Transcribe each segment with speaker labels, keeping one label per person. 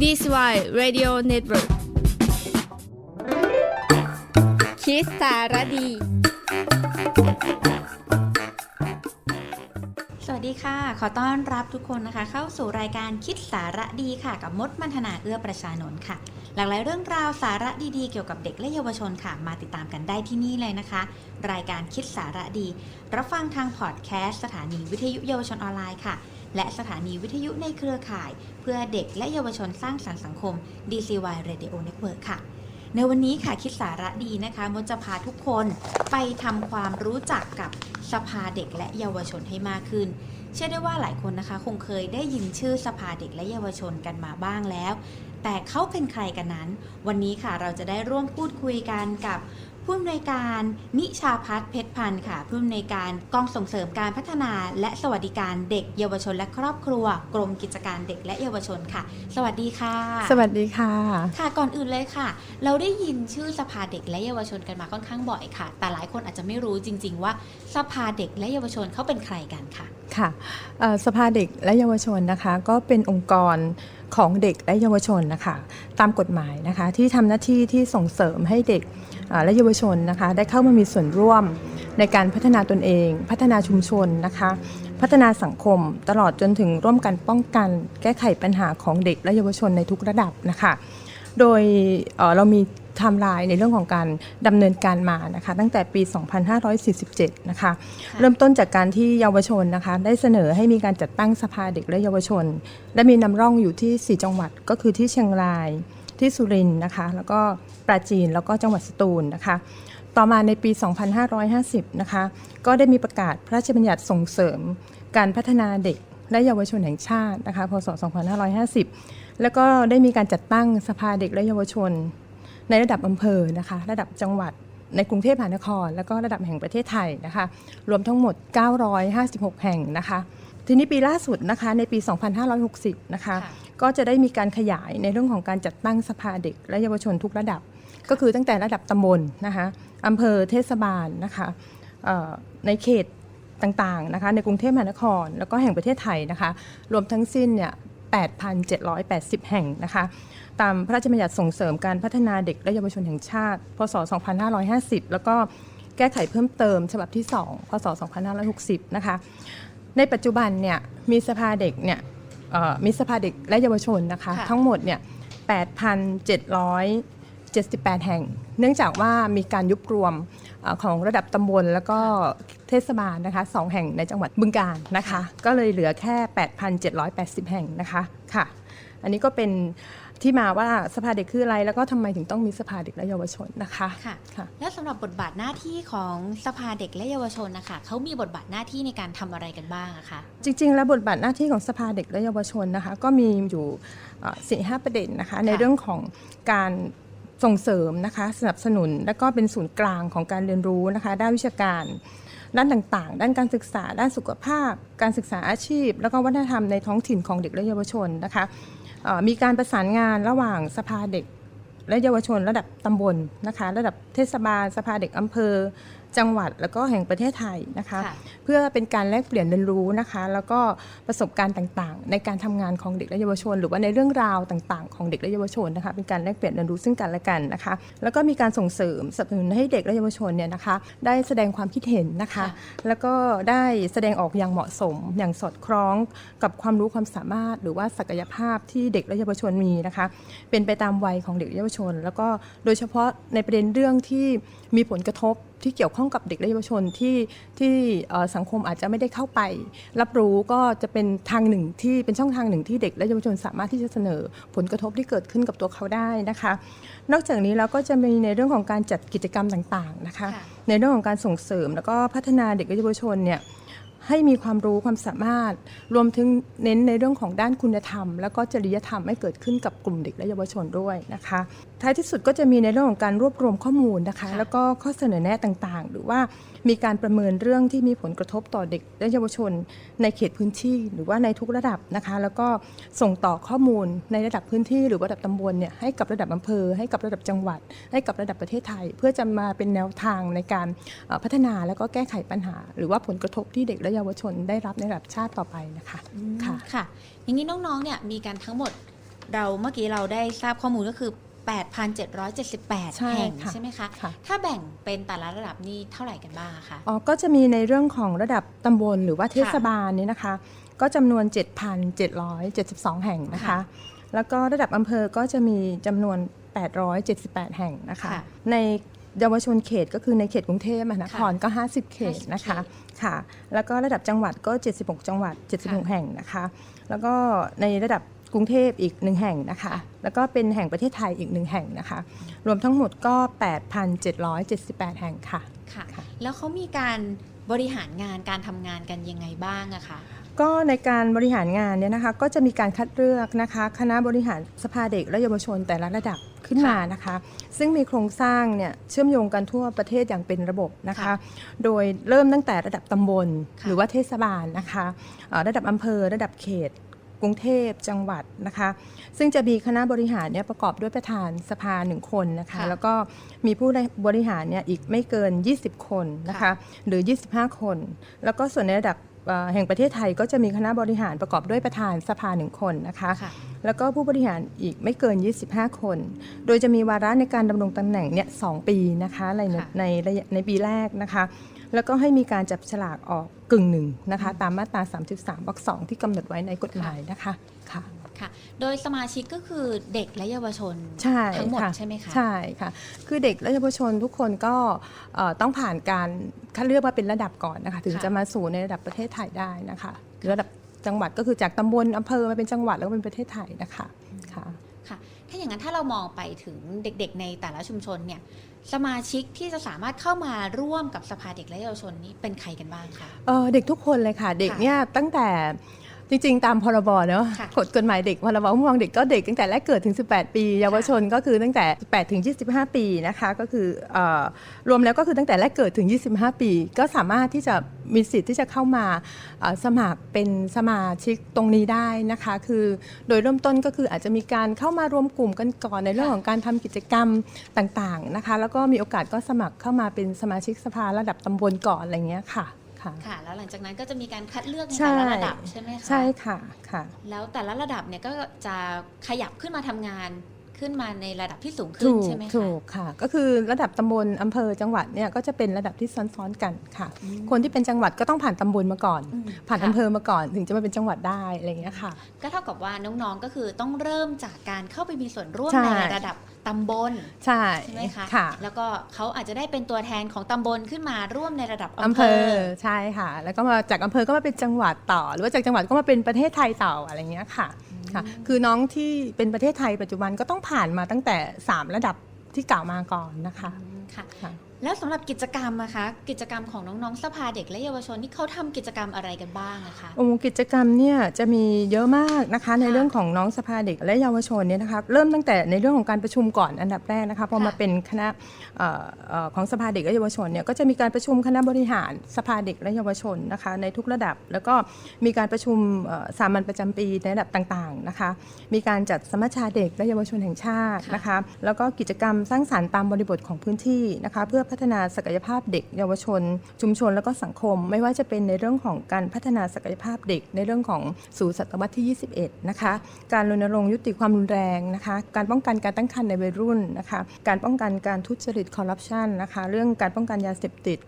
Speaker 1: DCY Radio Network คิดสารดี
Speaker 2: สวัสดีค่ะ ขอต้อนรับทุกคนนะคะ เข้าสู่รายการคิดสาระดีค่ะ กับมดมันธนาเอื้อประชานนท์ค่ะ หลากหลายเรื่องราวสาระดีๆ เกี่ยวกับเด็กและเยาวชนค่ะ มาติดตามกันได้ที่นี่เลยนะคะ รายการคิดสาระดี รับฟังทางพอดแคสต์สถานีวิทยุเยาวชนออนไลน์ค่ะ และสถานีวิทยุในเครือข่าย เพื่อเด็กและเยาวชนสร้างสรรค์สังคม DCY Radio Network ค่ะ ในวันนี้ค่ะคิดสาระดีนะคะมดจะพาทุกคนไปทำความรู้จักกับสภาเด็กและเยาวชนให้มากขึ้น เชื่อได้ว่าหลายคนนะคะ คงเคยได้ยินชื่อสภาเด็กและเยาวชนกันมาบ้างแล้ว แต่เขาเป็นใครกันนั้น วันนี้ค่ะเราจะได้ร่วมพูดคุยกันกับ ผู้อำนวยการนิชาพัฒน์เพชรพันธ์ค่ะผู้อำนวยการกองส่งเสริมการพัฒนา และสวัสดิการเด็กเยาวชนและครอบครัว กรมกิจการเด็กและเยาวชนค่ะ สวัสดีค่ะ
Speaker 3: สวัสดีค่ะ
Speaker 2: ค่ะก่อนอื่นเลยค่ะ เราได้ยินชื่อสภาเด็กและเยาวชนกันมาค่อนข้างบ่อยค่ะ แต่หลายคนอาจจะไม่รู้จริง ๆ ว่าสภาเด็กและเยาวชนเขาเป็นใครกันค่ะ
Speaker 3: ค่ะเอ่อสภาเด็กและเยาวชนนะคะ ก็เป็นองค์กร ของเด็กและเยาวชนนะคะตามกฎหมายนะคะที่ทำหน้าที่ที่ส่งเสริมให้เด็กและเยาวชนนะคะได้เข้ามามีส่วนร่วมในการพัฒนาตนเอง พัฒนาชุมชนนะคะพัฒนาสังคมตลอดจนถึงร่วมกันป้องกัน แก้ไขปัญหาของเด็กและเยาวชนในทุกระดับนะคะโดยเเรามี ไทม์ไลน์ในเรื่องของการดำเนินการมานะคะตั้งแต่ปี 2547 นะคะ
Speaker 2: ค่ะ
Speaker 3: เริ่มต้นจากการที่เยาวชนนะคะได้เสนอให้มีการจัดตั้งสภาเด็กและเยาวชน และมีนำร่องอยู่ที่ 4 จังหวัดก็คือที่เชียงรายที่สุรินทร์นะคะแล้วก็ปราจีนแล้วก็จังหวัดสตูลนะคะต่อมาในปี 2550 นะคะก็ได้มีประกาศพระราชบัญญัติส่งเสริม การพัฒนาเด็กและเยาวชนแห่งชาตินะคะพศ 2550 แล้วก็ได้มีการจัดตั้งสภาเด็กและเยาวชน ในระดับอำเภอนะคะ ระดับจังหวัดในกรุงเทพมหานคร แล้วก็ระดับแห่งประเทศไทยนะคะ รวมทั้งหมด 956 แห่งนะคะ ทีนี้ปีล่าสุดนะคะในปี 2560 นะคะ
Speaker 2: ค่ะ
Speaker 3: ก็จะได้มีการขยายในเรื่องของการจัดตั้งสภาเด็กและเยาวชนทุกระดับ ก็คือตั้งแต่ระดับตำบลนะคะอำเภอเทศบาลนะคะเอ่อในเขตต่างๆนะคะในกรุงเทพมหานคร แล้วก็แห่งประเทศไทยนะคะ รวมทั้งสิ้นเนี่ย 8,780 แห่งนะคะ ตามพระราชบัญญัติส่งเสริมการพัฒนาเด็กและเยาวชนแห่งชาติ พศ 2550 แล้วก็แก้ไขเพิ่มเติมฉบับที่ 2 พศ 2560 นะคะ ในปัจจุบันเนี่ยมีสภาเด็กเนี่ยเอ่อมีสภาเด็กและเยาวชนนะคะ
Speaker 2: ค่ะ
Speaker 3: ทั้งหมดเนี่ย 8,778 แห่ง เนื่องจากว่ามีการยุบรวมเออของระดับตำบลแล้วก็เทศบาลนะคะสองแห่งในจังหวัดบึงกาฬนะคะ ก็เลยเหลือแค่ 8,780 แห่งนะคะค่ะ อันนี้ก็เป็นที่มาว่าสภาเด็กคืออะไร แล้วก็ทำไมถึงต้องมีสภาเด็กและเยาวชนนะคะ
Speaker 2: ค่ะ
Speaker 3: ค่ะ
Speaker 2: และสำหรับบทบาทหน้าที่ของสภาเด็กและเยาวชนนะคะเขามีบทบาทหน้าที่ในการทำอะไรกันบ้างอะคะ
Speaker 3: จริง ๆ แล้วบทบาทหน้าที่ของสภาเด็กและเยาวชนนะคะ ก็มีอยู่สี่ห้าประเด็นนะคะ ในเรื่องของการ ส่งเสริมนะคะสนับสนุน และก็เป็นศูนย์กลางของการเรียนรู้นะคะด้านวิชาการ ด้านต่างๆ ด้านการศึกษา ด้านสุขภาพ การศึกษาอาชีพ แล้วก็วัฒนธรรมในท้องถิ่นของเด็กและเยาวชนนะคะมีการประสานงานระหว่างสภาเด็กและเยาวชนระดับตำบลนะคะ ระดับเทศบาล สภาเด็กอำเภอ จังหวัดแล้วก็แห่งประเทศไทยนะคะ
Speaker 2: ค่ะ
Speaker 3: เพื่อเป็นการแลกเปลี่ยนเรียนรู้นะคะ แล้วก็ประสบการณ์ต่างๆ ในการทำงานของเด็กและเยาวชน หรือว่าในเรื่องราวต่างๆ ของเด็กและเยาวชนนะคะ เป็นการแลกเปลี่ยนเรียนรู้ซึ่งกันและกันนะคะ แล้วก็มีการส่งเสริมสนับสนุนให้เด็กและเยาวชนเนี่ยนะคะ ได้แสดงความคิดเห็นนะคะ
Speaker 2: ค่ะ
Speaker 3: แล้วก็ได้แสดงออกอย่างเหมาะสม อย่างสอดคล้องกับความรู้ความสามารถ หรือว่าศักยภาพที่เด็กและเยาวชนมีนะคะ เป็นไปตามวัยของเด็กและเยาวชน แล้วก็โดยเฉพาะในประเด็นเรื่องที่มีผลกระทบ ที่เกี่ยวข้องกับเด็กและเยาวชนที่ที่สังคมอาจจะไม่ได้เข้าไป รับรู้ก็จะเป็นทางหนึ่งที่เป็นช่องทางหนึ่งที่เด็กและเยาวชนสามารถที่จะเสนอผลกระทบที่เกิดขึ้นกับตัวเขาได้นะคะ นอกจากนี้เราก็จะมีในเรื่องของการจัดกิจกรรมต่างๆนะคะ
Speaker 2: ค่ะ
Speaker 3: ในเรื่องของการส่งเสริมแล้วก็พัฒนาเด็กและเยาวชนเนี่ย ให้มีความรู้ความสามารถ รวมถึงเน้นในเรื่องของด้านคุณธรรม และก็จริยธรรมให้เกิดขึ้นกับกลุ่มเด็กและเยาวชนด้วยนะคะ ท้ายที่สุดก็จะมีในเรื่องของการรวบรวมข้อมูลนะ
Speaker 2: คะ
Speaker 3: แล้วก็ข้อเสนอแนะต่างๆ หรือว่า มีการประเมินเรื่องที่มีผลกระทบต่อเด็กและเยาวชน ในเขตพื้นที่หรือว่าในทุกระดับนะคะ แล้วก็ส่งต่อข้อมูลในระดับพื้นที่หรือระดับตำบลเนี่ยให้กับระดับอำเภอ ให้กับระดับจังหวัด ให้กับระดับประเทศไทย เพื่อจะมาเป็นแนวทางในการเอ่อพัฒนาแล้วก็แก้ไขปัญหา หรือว่าผลกระทบที่เด็กและเยาวชนได้รับในระดับชาติต่อไปนะคะ
Speaker 2: อืม
Speaker 3: ค่ะ
Speaker 2: ค่ะ อย่างนี้น้องๆเนี่ยมีกันทั้งหมดเราเมื่อกี้เราได้ทราบข้อมูลก็คือ 8,778
Speaker 3: ใช่
Speaker 2: แห่ง
Speaker 3: ค่ะ
Speaker 2: ใช่ไหมคะ
Speaker 3: ค่ะ
Speaker 2: ถ้าแบ่งเป็นแต่ละระดับนี่เท่าไหร่กันบ้างอะคะ
Speaker 3: อ๋อ ก็จะมีในเรื่องของระดับตำบลหรือว่าเทศบาลเนี่ยนะคะ ก็จำนวน 7,772 แห่งนะคะ
Speaker 2: ค่ะ
Speaker 3: แล้วก็ระดับอำเภอก็จะมีจำนวน 878 แห่งนะคะ
Speaker 2: ค่ะ
Speaker 3: ในเยาวชนเขตก็คือในเขตกรุงเทพมหานครก็ 50 เขต
Speaker 2: 50
Speaker 3: นะคะ
Speaker 2: เขต
Speaker 3: ค่ะ แล้วก็ระดับจังหวัดก็ 76 จังหวัด 76 แห่งนะคะ แล้วก็ในระดับ กรุงเทพอีกหนึ่งแห่งนะคะ แล้วก็เป็นแห่งประเทศไทยอีกหนึ่งแห่งนะคะ รวมทั้งหมดก็ 8,778 แห่งค่ะ
Speaker 2: ค่ะ
Speaker 3: ค่ะ
Speaker 2: แล้วเขามีการบริหารงานการทำงานกันยังไงบ้างอะคะ
Speaker 3: ก็ในการบริหารงานเนี่ยนะคะก็จะมีการคัดเลือกนะคะ คณะบริหารสภาเด็กและเยาวชนแต่ละระดับขึ้นมานะคะ ซึ่งมีโครงสร้างเนี่ยเชื่อมโยงกันทั่วประเทศอย่างเป็นระบบนะคะ
Speaker 2: ค่ะ
Speaker 3: โดยเริ่มตั้งแต่ระดับตำบล
Speaker 2: ค่ะ
Speaker 3: หรือว่าเทศบาลนะคะเอ่อระดับอำเภอระดับเขต กรุงเทพจังหวัดนะคะ ซึ่งจะมีคณะบริหารเนี่ยประกอบด้วยประธานสภาหนึ่งคนนะคะ
Speaker 2: ค่ะ
Speaker 3: แล้วก็มีผู้บริหารเนี่ยอีกไม่เกิน 20 คนนะคะ
Speaker 2: ค่ะ
Speaker 3: หรือ 25 คน แล้วก็ส่วนในระดับเอ่อ แห่งประเทศไทยก็จะมีคณะบริหารประกอบด้วยประธานสภาหนึ่งคนนะคะ
Speaker 2: ค่ะ
Speaker 3: แล้วก็ผู้บริหารอีกไม่เกิน 25 คน โดยจะมีวาระในการดำรงตำแหน่งเนี่ยสองปีนะคะใน
Speaker 2: ค่ะ
Speaker 3: ในระยะในปีแรกนะคะ แล้วก็ให้มีการจับฉลากออกกึ่งหนึ่งนะคะ ตามมาตรา 33วรรคสองที่กำหนดไว้ในกฎหมายนะคะค่ะ
Speaker 2: ค่ะ โดยสมาชิกก็คือเด็กและเยาวชน
Speaker 3: ใช่
Speaker 2: ทั้งหมด
Speaker 3: ค่ะ
Speaker 2: ใช่ไหมคะ
Speaker 3: ใช่ค่ะ คือเด็กและเยาวชนทุกคนก็เอ่อต้องผ่านการคัดเลือกมาเป็นระดับก่อนนะคะ ถึง
Speaker 2: ค่ะ
Speaker 3: จะมาสู่ในระดับประเทศไทยได้นะคะระดับจังหวัดก็คือจากตำบลอำเภอมาเป็นจังหวัดแล้วก็เป็นประเทศไทยนะคะค่ะ
Speaker 2: ค่ะ ถ้าอย่างนั้นถ้าเรามองไปถึงเด็กๆ ในแต่ละชุมชนเนี่ยสมาชิกที่จะสามารถเข้ามาร่วมกับสภาเด็กและเยาวชนนี้เป็นใครกันบ้างคะ
Speaker 3: เอ่อเด็กทุกคนเลยค่ะ เด็กเนี่ยตั้งแต่ จริงๆ ตามพรบเนาะ
Speaker 2: ค่ะ
Speaker 3: กฎกฎหมายเด็กพรบคุ้มครองเด็กก็เด็กตั้งแต่แรกเกิดถึง 18 ปี เยาวชนก็คือตั้งแต่ 18 ถึง 25 ปีนะคะก็คือเอ่อรวมแล้วก็คือตั้งแต่แรกเกิดถึง 25 ปี ก็สามารถที่จะมีสิทธิ์ที่จะเข้ามาเอ่อสมัครเป็นสมาชิกตรงนี้ได้นะคะ คือโดยเริ่มต้นก็คืออาจจะมีการเข้ามารวมกลุ่มกันก่อนในเรื่องของการทำกิจกรรมต่างๆนะคะ แล้วก็มีโอกาสก็สมัครเข้ามาเป็นสมาชิกสภาระดับตำบลก่อนอะไรเงี้ยค่ะ ค่ะ
Speaker 2: ค่ะ แล้วหลังจากนั้นก็จะมีการคัดเลือกใน
Speaker 3: ใช่
Speaker 2: แต่ละระดับใช่ไหมคะ
Speaker 3: ใช่ค่ะค่ะ
Speaker 2: แล้วแต่ละระดับเนี่ยก็จะขยับขึ้นมาทำงาน ขึ้นมาในระดับที่สูงขึ้น
Speaker 3: ถูก
Speaker 2: ใช่ไหมคะ
Speaker 3: ถูกค่ะ ก็คือระดับตำบลอำเภอจังหวัดเนี่ยก็จะเป็นระดับที่ซ้อนๆกันค่ะ
Speaker 2: อืม
Speaker 3: คนที่เป็นจังหวัดก็ต้องผ่านตำบลมาก่อน
Speaker 2: อืม
Speaker 3: ผ่าน
Speaker 2: ค่ะ
Speaker 3: อำเภอมาก่อนถึงจะมาเป็นจังหวัดได้อะไรอย่างเงี้ยค่ะ
Speaker 2: ก็เท่ากับว่าน้องๆก็คือต้องเริ่มจากการเข้าไปมีส่วนร่วม
Speaker 3: ใช่
Speaker 2: ในระดับตำบล
Speaker 3: ใช่
Speaker 2: ใช่ไหมคะ
Speaker 3: ค่ะ
Speaker 2: แล้วก็เขาอาจจะได้เป็นตัวแทนของตำบลขึ้นมาร่วมในระดับอำ
Speaker 3: อำ
Speaker 2: เภ
Speaker 3: เภ
Speaker 2: อ
Speaker 3: อใช่ค่ะ แล้วก็มาจากอำเภอก็มาเป็นจังหวัดต่อ หรือว่าจากจังหวัดก็มาเป็นประเทศไทยต่ออะไรอย่างเงี้ยค่ะ ค่ะคือน้องที่เป็นประเทศไทยปัจจุบันก็ต้องผ่านมาตั้งแต่ 3 ระดับที่กล่าวมาก่อนนะคะ
Speaker 2: อืมค่ะ
Speaker 3: ค่ะ
Speaker 2: แล้วสำหรับกิจกรรมนะคะกิจกรรมของน้องๆสภาเด็กและเยาวชนนี่เขาทำกิจกรรมอะไรกันบ้างนะคะ
Speaker 3: โอ้กิจกรรมเนี่ยจะมีเยอะมากนะคะใน
Speaker 2: ค่ะ
Speaker 3: เรื่องของน้องสภาเด็กและเยาวชนเนี่ยนะคะเริ่มตั้งแต่ในเรื่องของการประชุมก่อนอันดับแรกนะคะพอ
Speaker 2: ค่ะ
Speaker 3: มาเป็นคณะเอ่อเอ่อของสภาเด็กและเยาวชนเนี่ยก็จะมีการประชุมคณะบริหารสภาเด็กและเยาวชนนะคะในทุกระดับ แล้วก็มีการประชุมเอ่อสามัญประจำปีในระดับต่างๆนะคะมีการจัดสมัชชาเด็กและเยาวชนแห่งชาติ
Speaker 2: ค่ะ
Speaker 3: นะคะแล้วก็กิจกรรมสร้างสรรค์ตามบริบทของพื้นที่นะคะเพื่อพัฒนาศักยภาพเด็ก เยาวชน ชุมชนและก็สังคม ไม่ว่าจะเป็นในเรื่องของการพัฒนาศักยภาพเด็ก ในเรื่องของสู่ศตวรรษที่ 21 นะคะ การรณรงค์ยุติความรุนแรงนะคะ การป้องกันการตั้งครรภ์ในวัยรุ่นนะคะ การป้องกันการทุจริตคอร์รัปชันนะคะ เรื่องการป้องกันยาเสพติด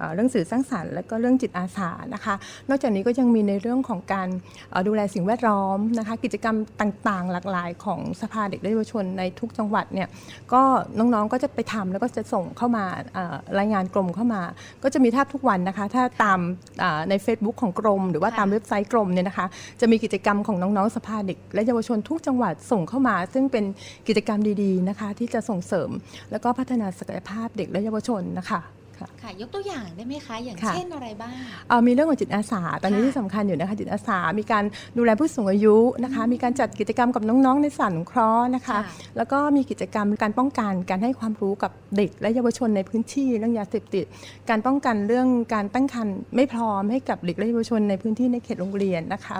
Speaker 3: เอ่อเรื่องสื่อสร้างสรรค์ และก็เรื่องจิตอาสานะคะ นอกจากนี้ก็ยังมีในเรื่องของการเอ่อดูแลสิ่งแวดล้อมนะคะ กิจกรรมต่างๆ หลากหลายของสภาเด็กและเยาวชนในทุกจังหวัดเนี่ยก็น้องๆก็จะไปทำแล้วก็จะส่งเข้ามาเอ่อรายงานกรมเข้ามา ก็จะมีแทบทุกวันนะคะ ถ้าตามอ่าใน Facebook ของกรม หรือว่า
Speaker 2: ค่ะ
Speaker 3: ตามเว็บไซต์กรมเนี่ยนะคะ จะมีกิจกรรมของน้องๆสภาเด็ก และเยาวชนทุกจังหวัดส่งเข้ามา ซึ่งเป็นกิจกรรมดีๆนะคะที่จะส่งเสริม แล้วก็พัฒนาศักยภาพเด็กและเยาวชนนะคะ ค่ะ
Speaker 2: ค่ะ ยกตัวอย่างได้ไหมคะ อย่าง
Speaker 3: ค่ะ
Speaker 2: เช่นอะไรบ้าง
Speaker 3: เอ่อมีเรื่องของจิตอาสา ตอนนี้
Speaker 2: ค่ะ
Speaker 3: ที่สำคัญอยู่นะคะจิตอาสา มีการดูแลผู้สูงอายุนะคะ มีการจัดกิจกรรมกับน้องๆในสถานสงเคราะห์นะคะ
Speaker 2: ค่ะ
Speaker 3: แล้วก็มีกิจกรรมการป้องกันการให้ความรู้กับเด็ก และเยาวชนในพื้นที่เรื่องยาเสพติด การป้องกันเรื่องการตั้งครรภ์ไม่พร้อมให้กับเด็กและเยาวชนในพื้นที่ในเขตโรงเรียนนะคะ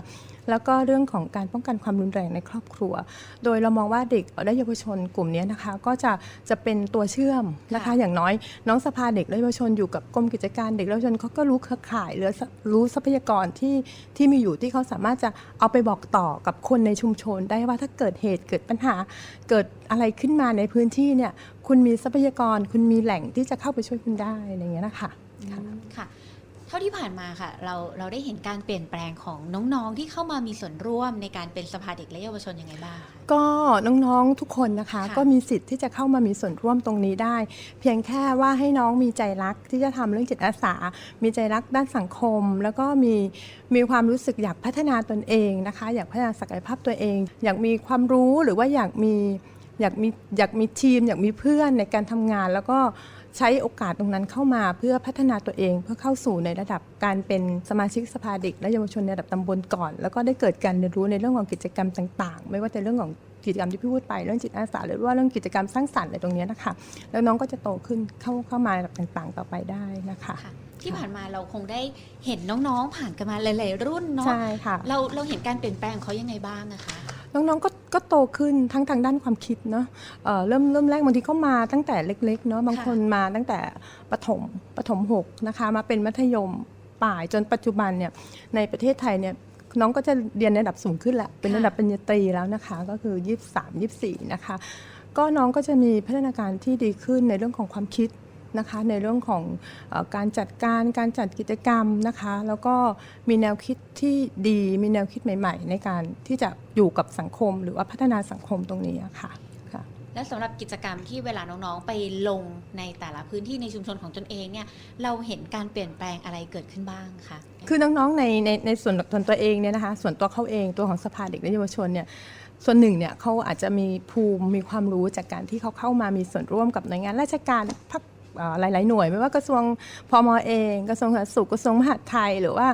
Speaker 3: แล้วก็เรื่องของการป้องกันความรุนแรงในครอบครัว โดยเรามองว่าเด็กและเยาวชนกลุ่มนี้นะคะ ก็จะจะเป็นตัวเชื่อมนะคะ
Speaker 2: ค่ะ
Speaker 3: อย่างน้อยน้องสภาเด็กและเยาวชนอยู่กับกรมกิจการเด็กและเยาวชนเขาก็รู้เครือข่ายหรือรู้ทรัพยากรที่ที่มีอยู่ที่เขาสามารถจะเอาไปบอกต่อกับคนในชุมชน ได้ว่าถ้าเกิดเหตุเกิดปัญหาเกิดอะไรขึ้นมาในพื้นที่เนี่ยคุณมีทรัพยากร คุณมีแหล่งที่จะเข้าไปช่วยคุณได้อะไรอย่างเงี้ยนะคะค่ะ
Speaker 2: ค่ะ เท่าที่ผ่านมาค่ะ เราเราได้เห็นการเปลี่ยนแปลงของน้องๆที่เข้ามามีส่วนร่วมในการเป็นสภาเด็กและเยาวชนยังไงบ้างคะ
Speaker 3: ก็น้องๆทุกคนนะคะ
Speaker 2: ค่ะ
Speaker 3: ก็มีสิทธิ์ที่จะเข้ามามีส่วนร่วมตรงนี้ได้ เพียงแค่ว่าให้น้องมีใจรักที่จะทำเรื่องจิตอาสา มีใจรักด้านสังคม แล้วก็มีมีความรู้สึกอยากพัฒนาตนเองนะคะ อยากพัฒนาศักยภาพตัวเอง อยากมีความรู้หรือว่าอยากมีอยากมีอยากมีทีม อยากมีเพื่อนในการทำงานแล้วก็ ใช้โอกาสตรงนั้นเข้ามาเพื่อพัฒนาตัวเอง เพื่อเข้าสู่ในระดับการเป็นสมาชิกสภาเด็กและเยาวชนในระดับตำบลก่อน แล้วก็ได้เกิดการเรียนรู้ในเรื่องของกิจกรรมต่าง ๆ ไม่ว่าจะเรื่องของกิจกรรมที่พี่พูดไปเรื่องจิตอาสาหรือว่าเรื่องกิจกรรมสร้างสรรค์อะไรตรงเนี้ยนะคะแล้วน้องก็จะโตขึ้นเข้าเข้ามาระดับต่างๆ ต่อไปได้นะคะ
Speaker 2: ค่ะที่ผ่านมาเราคงได้เห็นน้องๆ ผ่านกันมาหลาย ๆ รุ่นเนาะ
Speaker 3: ใช่ค่ะ
Speaker 2: เราเราเห็นการเปลี่ยนแปลงของเขายังไงบ้างนะคะ
Speaker 3: น้องๆก็ก็โตขึ้นทั้งทางด้านความคิดเนาะเอ่อเริ่มเริ่มแรกบางทีเข้ามาตั้งแต่เล็กๆเนาะบาง
Speaker 2: ค่ะ
Speaker 3: คนมาตั้งแต่ประถมประถมหกนะคะมาเป็นมัธยมปลายจนปัจจุบันเนี่ยในประเทศไทยเนี่ยน้องก็จะเรียนในระดับสูงขึ้นแหละเป็นระดับปริญญาตรีแล้วนะคะก็คือ 23 24 นะคะ ก็น้องก็จะมีพัฒนาการที่ดีขึ้นในเรื่องของความคิด นะคะในเรื่องของเออการจัดการการจัดกิจกรรมนะคะ แล้วก็มีแนวคิดที่ดี มีแนวคิดใหม่ ๆ ในการที่จะอยู่กับสังคม หรือว่าพัฒนาสังคมตรงนี้อะค่ะค่ะ
Speaker 2: และสำหรับกิจกรรมที่เวลาน้องๆ ไปลงในแต่ละพื้นที่ในชุมชนของตนเองเนี่ยเราเห็นการเปลี่ยนแปลงอะไรเกิดขึ้นบ้างคะ
Speaker 3: คือน้องๆในในในส่วนส่วนตัวเองเนี่ยนะคะส่วนตัวเขาเองตัวของสภาเด็กและเยาวชนเนี่ยส่วนหนึ่งเนี่ยเขาอาจจะมีภูมิมีความรู้จากการที่เขาเข้ามามีส่วนร่วมกับหน่วยงานราชการพักเอ่อ หลาย ๆ หน่วย ไม่ว่ากระทรวงพมเอง กระทรวงสาธารณสุขกระทรวงมหาดไทย หรือว่า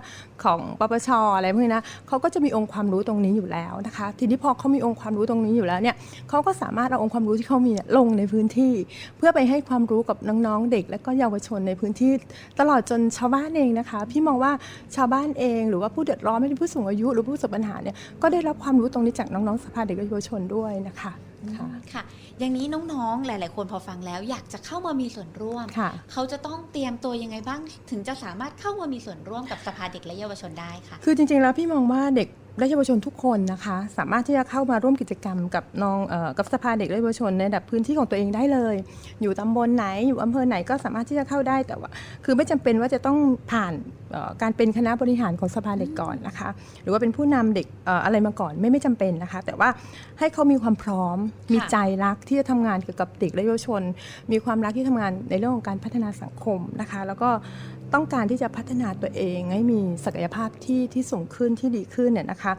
Speaker 3: ของปปชอะไรพวกนี้นะเขาก็จะมีองค์ความรู้ตรงนี้อยู่แล้วนะคะ ทีนี้พอเขามีองค์ความรู้ตรงนี้อยู่แล้วเนี่ยเขาก็สามารถเอาองค์ความรู้ที่เขามีลงในพื้นที่ เพื่อไปให้ความรู้กับน้อง ๆ เด็ก และก็เยาวชนในพื้นที่ ตลอดจนชาวบ้านเองนะคะ พี่มองว่าชาวบ้านเองหรือว่าผู้เดือดร้อนไม่ใช่ผู้สูงอายุ หรือผู้ประสบปัญหาเนี่ยก็ได้รับความรู้ตรงนี้จากน้องๆสภาเด็กและเยาวชนด้วยนะคะ ค่ะ
Speaker 2: ค่ะ อย่างนี้น้องๆ หลาย ๆ คนพอฟังแล้ว อยากจะเข้ามามีส่วนร่วม
Speaker 3: ค่ะ
Speaker 2: เขาจะต้องเตรียมตัวยังไงบ้าง ถึงจะสามารถเข้ามามีส่วนร่วมกับสภาเด็กและเยาวชนได้ค่ะ
Speaker 3: คือจริงๆแล้วพี่มองว่าเด็ก และเยาวชนทุกคนนะคะ สามารถที่จะเข้ามาร่วมกิจกรรมกับน้องเอ่อกับสภาเด็กและเยาวชนในระดับพื้นที่ของตัวเองได้เลย อยู่ตำบลไหนอยู่อำเภอไหนก็สามารถที่จะเข้าได้แต่ว่า คือไม่จำเป็นว่าจะต้องผ่านเอ่อการเป็นคณะบริหารของสภาเด็กก่อนนะคะ หรือว่าเป็นผู้นำเด็กเอ่ออะไรมาก่อนไม่ไม่จำเป็นนะคะ แต่ว่าให้เขามีความพร้อมมีใจรักที่จะทำงานเกี่ยวกับเด็กและเยาวชน มีความรักที่ทำงานในเรื่องของการพัฒนาสังคมนะคะ แล้วก็ ต้องการที่จะพัฒนาตัวเองให้มีศักยภาพที่ที่สูงขึ้นที่ดีขึ้นเนี่ยนะคะ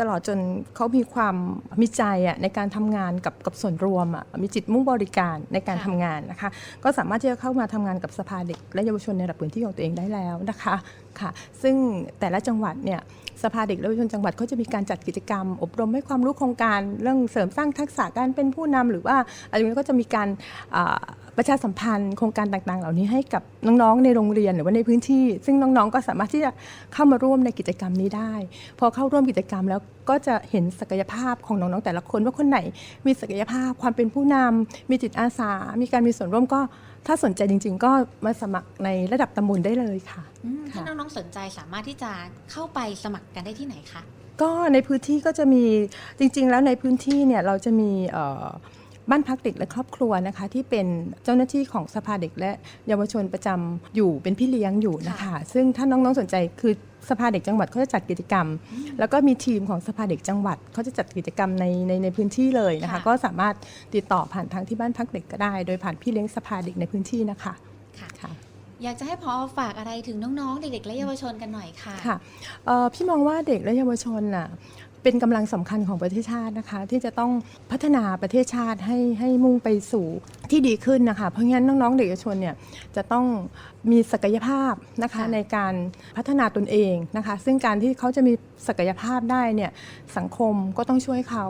Speaker 3: ตลอดจนเขามีความมีใจอะในการทำงานกับกับส่วนรวมอะมีจิตมุ่งบริการในการ
Speaker 2: ค่ะ
Speaker 3: ทำงานนะคะ ก็สามารถที่จะเข้ามาทำงานกับสภาเด็กและเยาวชนในระดับพื้นที่ของตัวเองได้แล้วนะคะค่ะ ซึ่งแต่ละจังหวัดเนี่ยสภาเด็กและเยาวชนจังหวัดเขาจะมีการจัดกิจกรรม อบรมให้ความรู้โครงการเรื่องเสริมสร้างทักษะการเป็นผู้นำหรือว่าอะไรอย่างนี้ก็จะมีการอ่า ประชาสัมพันธ์โครงการต่างๆ เหล่านี้ให้กับน้องๆในโรงเรียนหรือว่าในพื้นที่ ซึ่งน้องๆก็สามารถที่จะเข้ามาร่วมในกิจกรรมนี้ได้ พอเข้าร่วมกิจกรรมแล้วก็จะเห็นศักยภาพของน้องๆแต่ละคนว่าคนไหนมีศักยภาพความเป็นผู้นำมีจิตอาสา มีการมีส่วนร่วมก็ถ้าสนใจจริง ๆ ก็มาสมัครในระดับตำบลได้เลยค่ะ
Speaker 2: อืมถ้า
Speaker 3: ค่ะ
Speaker 2: น้องๆสนใจสามารถที่จะเข้าไปสมัครกันได้ที่ไหนคะ
Speaker 3: ก็ในพื้นที่ก็จะมีจริง ๆ แล้วในพื้นที่เนี่ยเราจะมีเอ่อ บ้านพักเด็กและครอบครัวนะคะที่เป็นเจ้าหน้าที่ของสภาเด็กและเยาวชนประจำอยู่เป็นพี่เลี้ยงอยู่นะคะ ซึ่งถ้าน้องๆสนใจคือสภาเด็กจังหวัดเขาจะจัดกิจกรรม แล้วก็มีทีมของสภาเด็กจังหวัดเขาจะจัดกิจกรรมในในในพื้นที่เลยนะคะ
Speaker 2: ค่ะ
Speaker 3: ก็สามารถติดต่อผ่านทางที่บ้านพักเด็กก็ได้ โดยผ่านพี่เลี้ยงสภาเด็กในพื้นที่นะคะ
Speaker 2: ค่ะ
Speaker 3: ค่ะ
Speaker 2: อยากจะให้พอฝากอะไรถึงน้องๆ เด็กๆ และเยาวชนกันหน่อยค่ะ
Speaker 3: ค่ะเอ่อพี่มองว่าเด็กและเยาวชนน่ะ เป็นกำลังสำคัญของประเทศชาตินะคะที่จะต้องพัฒนาประเทศชาติให้ให้มุ่งไปสู่ ที่ดีขึ้นนะคะ เพราะงั้นน้องๆ เด็กเยาวชนเนี่ยจะต้องมีศักยภาพนะคะ
Speaker 2: ค่ะ
Speaker 3: ในการพัฒนาตนเองนะคะ ซึ่งการที่เขาจะมีศักยภาพได้เนี่ยสังคมก็ต้องช่วยเขา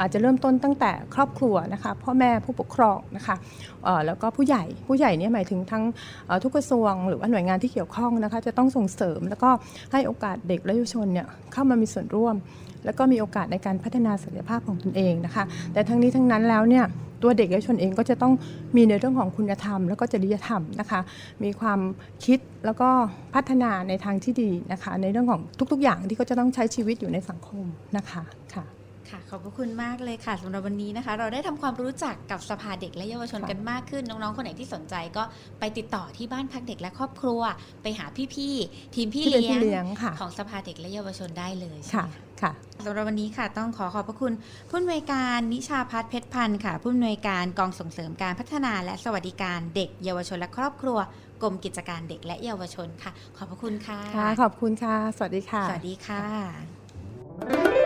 Speaker 3: อาจจะเริ่มต้นตั้งแต่ครอบครัวนะคะพ่อแม่ผู้ปกครองนะคะเอ่อแล้วก็ผู้ใหญ่ผู้ใหญ่เนี่ยหมายถึงทั้งเอ่อทุกกระทรวงหรือว่าหน่วยงานที่เกี่ยวข้องนะคะจะต้องส่งเสริม แล้วก็ให้โอกาสเด็กและเยาวชนเนี่ยเข้ามามีส่วนร่วม แล้วก็มีโอกาสในการพัฒนาศักยภาพของตนเองนะคะ แต่ทั้งนี้ทั้งนั้นแล้วเนี่ย ตัวเด็กและเยาวชนเองก็จะต้องมีในเรื่องของคุณธรรม แล้วก็จริยธรรมนะคะ มีความคิดแล้วก็พัฒนาในทางที่ดีนะคะ ในเรื่องของทุกๆอย่างที่เขาจะต้องใช้ชีวิตอยู่ในสังคมนะคะค่ะ
Speaker 2: ค่ะขอบพระคุณมากเลยค่ะสำหรับวันนี้นะคะ เราได้ทำความรู้จักกับสภาเด็กและเยาวชน
Speaker 3: ค่ะ
Speaker 2: กันมากขึ้น น้องๆ คนไหนที่สนใจก็ไปติดต่อที่บ้านพักเด็กและครอบครัว ไปหาพี่ๆทีมพี่
Speaker 3: ที่เป็น
Speaker 2: เลี้ย
Speaker 3: พี่
Speaker 2: ง
Speaker 3: เลี้ยงค่ะ
Speaker 2: ของสภาเด็กและเยาวชนได้เลยใช่
Speaker 3: ค่ะ
Speaker 2: ไหมคะ
Speaker 3: ค่ะ
Speaker 2: สำหรับวันนี้ค่ะต้องขอขอบพระคุณผู้อำนวยการนิชาพัฒน์เพชรพันธ์ค่ะผู้อำนวยการกองส่งเสริมการพัฒนาและสวัสดิการเด็ก เยาวชนและครอบครัวกรมกิจการเด็กและเยาวชนค่ะ ขอบพระคุณค่ะ
Speaker 3: ค่ะ ขอบคุณค่ะ สวัสดีค่ะ
Speaker 2: สวัสดีค่ะ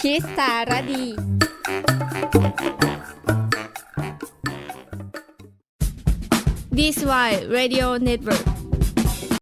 Speaker 1: คิดสารดี This Why Radio Network